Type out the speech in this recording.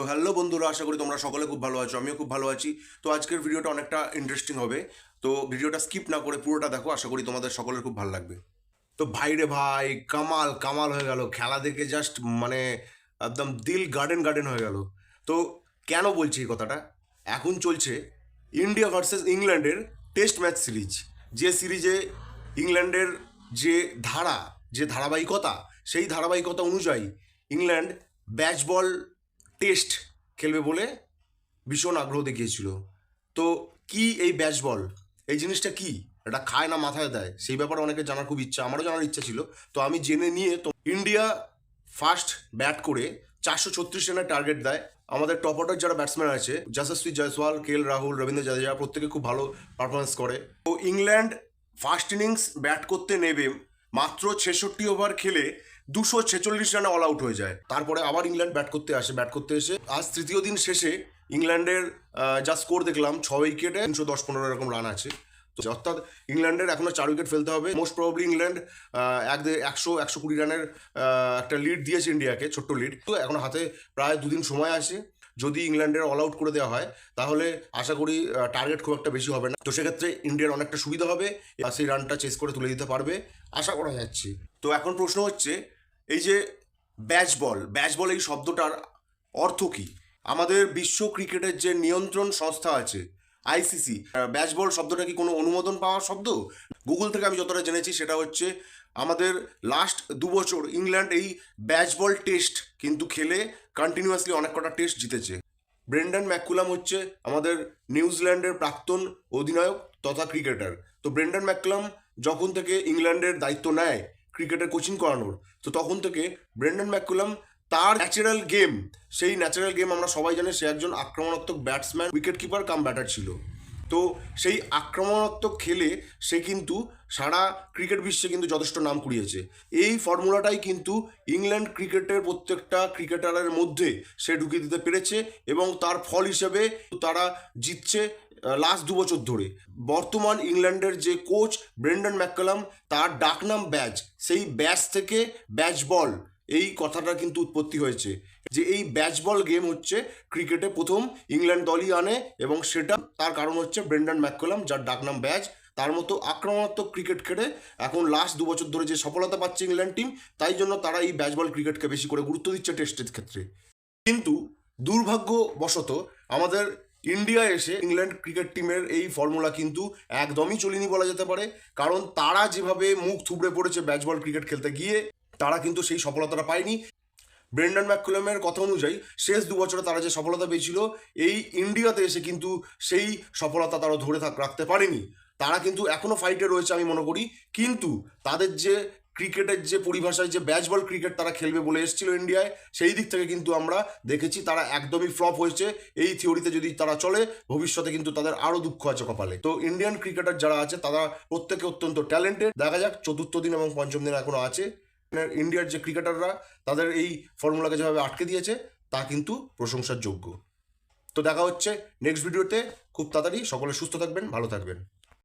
তো হ্যালো বন্ধুরা, আশা করি তোমরা সকলে খুব ভালো আছো, আমিও খুব ভালো আছি। তো আজকের ভিডিওটা অনেকটা ইন্টারেস্টিং হবে। তো ভিডিওটা স্কিপ না করে পুরোটা দেখো, আশা করি তোমাদের সকলের খুব ভালো লাগবে। তো ভাই রে ভাই, কামাল কামাল হয়ে গেল। খেলা দেখে জাস্ট মানে একদম দিল গার্ডেন গার্ডেন হয়ে গেল। তো কেন বলছি এই কথাটা? এখন চলছে ইন্ডিয়া ভার্সেস ইংল্যান্ডের টেস্ট ম্যাচ সিরিজ যে সিরিজে ইংল্যান্ডের যে ধারা, যে ধারাবাহিকতা, সেই ধারাবাহিকতা অনুযায়ী ইংল্যান্ড ব্যাচ বল টেস্ট খেলবে বলে ভীষণ আগ্রহ দেখিয়েছিল। তো কি এই ব্যাচ বল? এই জিনিসটা কি? এটা খায় না মাথায় দেয়? সেই ব্যাপারে অনেকে জানার খুব ইচ্ছা, আমারও জানার ইচ্ছা ছিল। তো আমি জেনে নিয়ে তো ইন্ডিয়া ফার্স্ট ব্যাট করে চারশো ছত্রিশ রানের টার্গেট দেয়। আমাদের টপ অর্ডার যারা ব্যাটসম্যান আছে, যশস্বী জয়সওয়াল, কে এল রাহুল, রবীন্দ্র জাদেজা, প্রত্যেকে খুব ভালো পারফরমেন্স করে। তো ইংল্যান্ড ফার্স্ট ইনিংস ব্যাট করতে নেবে। মাত্র ছেষট্টি ওভার খেলে দুশো ছেচল্লিশ রানে অল আউট হয়ে যায়। তারপরে আবার ইংল্যান্ড ব্যাট করতে আসে ব্যাট করতে এসে। আজ তৃতীয় দিন শেষে ইংল্যান্ডের যা স্কোর দেখলাম ছ উইকেটে তিনশো দশ পনেরো এরকম রান আছে। তো অর্থাৎ ইংল্যান্ডের এখনও চার উইকেট ফেলতে হবে। মোস্ট প্রবাবলি ইংল্যান্ড এক একশো একশো কুড়ি রানের একটা লিড দিয়েছে ইন্ডিয়াকে, ছোট্ট লিড তো এখন হাতে প্রায় দুদিন সময় আছে। যদি ইংল্যান্ডের অল আউট করে দেওয়া হয়, তাহলে আশা করি টার্গেট খুব একটা বেশি হবে না। তো সেক্ষেত্রে ইন্ডিয়ার অনেকটা সুবিধা হবে। সেই রানটা চেস করে তুলে দিতে পারবে। আশা করা যাচ্ছে। তো এখন প্রশ্ন হচ্ছে এই যে ব্যাচ বল ব্যাচ বল এই শব্দটার অর্থ কি? আমাদের বিশ্ব ক্রিকেটের যে নিয়ন্ত্রণ সংস্থা আছে আইসিসি ব্যাচ বল শব্দটা কি কোনো অনুমোদন পাওয়ার শব্দ? গুগল থেকে আমি যতটা জেনেছি সেটা হচ্ছে আমাদের লাস্ট দু বছর ইংল্যান্ড এই ব্যাচ বল টেস্ট কিন্তু খেলে কন্টিনিউয়াসলি অনেক কটা টেস্ট জিতেছে। ব্রেন্ডন ম্যাকুলাম হচ্ছে আমাদের নিউজিল্যান্ডের প্রাক্তন অধিনায়ক তথা ক্রিকেটার। তো ব্রেন্ডন ম্যাকুলাম যখন থেকে ইংল্যান্ডের দায়িত্ব নেয় ক্রিকেটের কোচিং করানোর। তো তখন থেকে ব্রেন্ডন ম্যাকুলাম তার ন্যাচারাল গেম, সেই ন্যাচারাল গেম আমরা সবাই জানি সে একজন আক্রমণাত্মক batsman wicket keeper cum batter ছিল। তো সেই আক্রমণাত্মক খেলে সে কিন্তু সারা ক্রিকেট বিশ্বে কিন্তু যথেষ্ট নাম কুড়িয়েছে। এই ফর্মুলাটাই কিন্তু ইংল্যান্ড ক্রিকেটের প্রত্যেকটা ক্রিকেটারের মধ্যে সে ঢুকিয়ে দিতে পেরেছে এবং তার ফল হিসেবে তারা জিতছে লাস্ট দু বছর ধরে। বর্তমান ইংল্যান্ডের যে কোচ ব্রেন্ডন ম্যাককালাম তার ডাকনাম ব্যাচ সেই ব্যাচ থেকে ব্যাচ বল, এই কথাটা কিন্তু উৎপত্তি হয়েছে। যে এই ব্যাচ বল গেম হচ্ছে ক্রিকেটে প্রথম ইংল্যান্ড দলই আনে এবং সেটা, তার কারণ হচ্ছে ব্রেন্ডন ম্যাককলাম যার ডাকনাম ব্যাচ তার মতো আক্রমণাত্মক ক্রিকেট খেলে এখন লাস্ট দু বছর ধরে যে সফলতা পাচ্ছে ইংল্যান্ড টিম তাই জন্য তারা এই ব্যাচ বল ক্রিকেটকে বেশি করে গুরুত্ব দিচ্ছে টেস্টের ক্ষেত্রে। কিন্তু দুর্ভাগ্যবশত আমাদের ইন্ডিয়া এসে ইংল্যান্ড ক্রিকেট টিমের এই ফর্মুলা কিন্তু একদমই চলেনি বলা যেতে পারে। কারণ তারা যেভাবে মুখ থুবড়ে পড়েছে ব্যাচ বল ক্রিকেট খেলতে গিয়ে, তারা কিন্তু সেই সফলতাটা পায়নি। ব্রেন্ডন ম্যাকুলামের কথা অনুযায়ী শেষ দু বছরে তারা যে সফলতা পেয়েছিল, এই ইন্ডিয়াতে এসে কিন্তু সেই সফলতা তারা ধরে থাক, রাখতে পারেনি। তারা কিন্তু এখনও ফাইটে রয়েছে আমি মনে করি। কিন্তু তাদের যে ক্রিকেটের যে পরিভাষায় যে ব্যাচ বল ক্রিকেট তারা খেলবে বলে এসেছিল ইন্ডিয়ায়, সেই দিক থেকে কিন্তু আমরা দেখেছি তারা একদমই ফ্লপ হয়েছে। এই থিওরিতে যদি তারা চলে, ভবিষ্যতে কিন্তু তাদের আরও দুঃখ আছে কপালে। তো ইন্ডিয়ান ক্রিকেটার যারা আছে, তারা প্রত্যেকে অত্যন্ত ট্যালেন্টেড। দেখা যাক, চতুর্থ দিন এবং পঞ্চম দিন এখনও আছে। ইন্ডিয়ার যে ক্রিকেটাররা, তাদের এই ফর্মুলাকে যেভাবে আটকে দিয়েছে, তা কিন্তু প্রশংসার যোগ্য। তো দেখা হচ্ছে নেক্সট ভিডিওতে খুব তাড়াতাড়ি সকলে সুস্থ থাকবেন, ভালো থাকবেন।